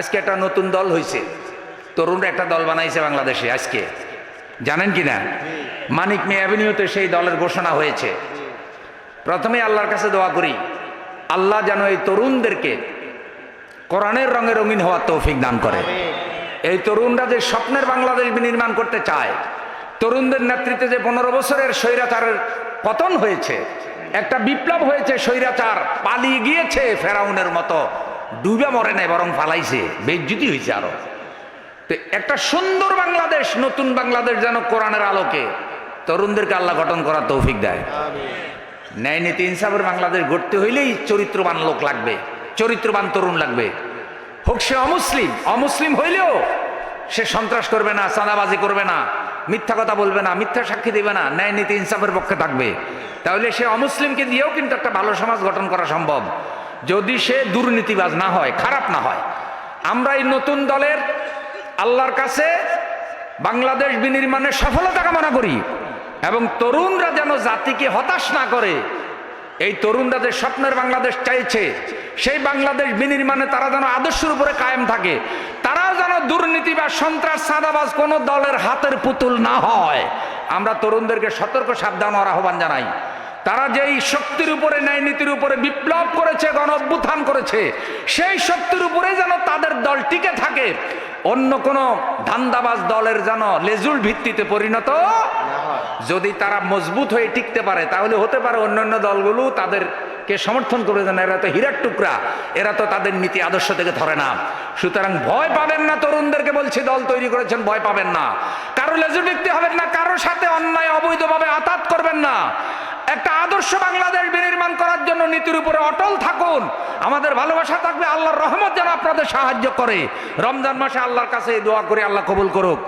আজকে একটা নতুন দল হয়েছে তরুণরা একটা দল বানাইছে বাংলাদেশে আজকে। জানেন কি না মানিক মে অ্যাভিনিউতে সেই দলের ঘোষণা হয়েছে। প্রথমে আল্লাহর কাছে দোয়া করি আল্লাহ যেন এই তরুণদেরকে কোরআনের রঙে রঙিন হওয়ার তৌফিক দান করে। এই তরুণরা যে স্বপ্নের বাংলাদেশ নির্মাণ করতে চায় তরুণদের নেতৃত্বে যে পনেরো বছরের স্বৈরাচারের পতন হয়েছে একটা বিপ্লব হয়েছে স্বৈরাচার পালিয়ে গিয়েছে ফেরাউনের মতো ডুবে মরে নাই বরং ফালাইছে বেজ্জুতি হয়েছে আরও। তো একটা সুন্দর বাংলাদেশ নতুন বাংলাদেশ যেন কোরআনের আলোকে তরুণদেরকে আল্লাহ গঠন করার তৌফিক দেয়। ন্যায় নীতি ইনসাফের বাংলাদেশ গড়তে হইলেই চরিত্রবান লোক লাগবে চরিত্রবান তরুণ লাগবে। হোক সে অমুসলিম অমুসলিম হইলেও সে সন্ত্রাস করবে না চাঁদাবাজি করবে না মিথ্যা কথা বলবে না মিথ্যা সাক্ষী দেবে না ন্যায় নীতি ইনসাফের পক্ষে থাকবে। তাহলে সে অমুসলিমকে দিয়েও কিন্তু একটা ভালো সমাজ গঠন করা সম্ভব। যদি সে দুর্নীতিবাজ না হয়, খারাপ না হয়। আমরা এই নতুন দলের আল্লাহর কাছে বাংলাদেশ বিনির্মাণের সফলতা কামনা করি এবং তরুণরা যেন জাতিকে হতাশ না করে। এই তরুণরা যে স্বপ্নের বাংলাদেশ চাইছে, সেই বাংলাদেশ বিনির্মাণে তারা যেন আদর্শের উপরে কায়েম থাকে। তারাও যেন দুর্নীতি বা সন্ত্রাস, সাদাবাজ কোনো দলের হাতের পুতুল না হয়। আমরা তরুণদেরকে সতর্ক, সাবধান হওয়ার আহ্বান জানাই। তারা যেই শক্তির উপরে, ন্যায় নীতির উপরে বিপ্লব করেছে, গণ অভ্যুত্থান করেছে, সেই শক্তির উপরে যেন তাদের দল টিকে থাকে। অন্য কোনো ধান্দাবাজ দলের যেন লেজুল ভিত্তিতে পরিণত যদি তারা মজবুত হয়ে টিকতে পারে, তাহলে হতে পারে অন্যান্য দলগুলো তাদেরকে সমর্থন করে দেন এরা তো হীরার টুকরা, এরা তো তাদের নীতি আদর্শ থেকে ধরে না। সুতরাং ভয় পাবেন না তরুণদেরকে বলছি, দল তৈরি করেছেন, ভয় পাবেন না। কারও লেজুল ভিত্তি হবেন না কারোর সাথে অন্যায় অবৈধভাবে আতাত না একটা আদর্শ বাংলাদেশ বিনির্মাণ করার জন্য নীতির উপরে অটল থাকুন। আমাদের ভালোবাসা থাকবে, আল্লাহর রহমত যেন আপনাদের সাহায্য করে। রমজান মাসে আল্লাহর কাছে দোয়া করে, আল্লাহ কবুল করুক।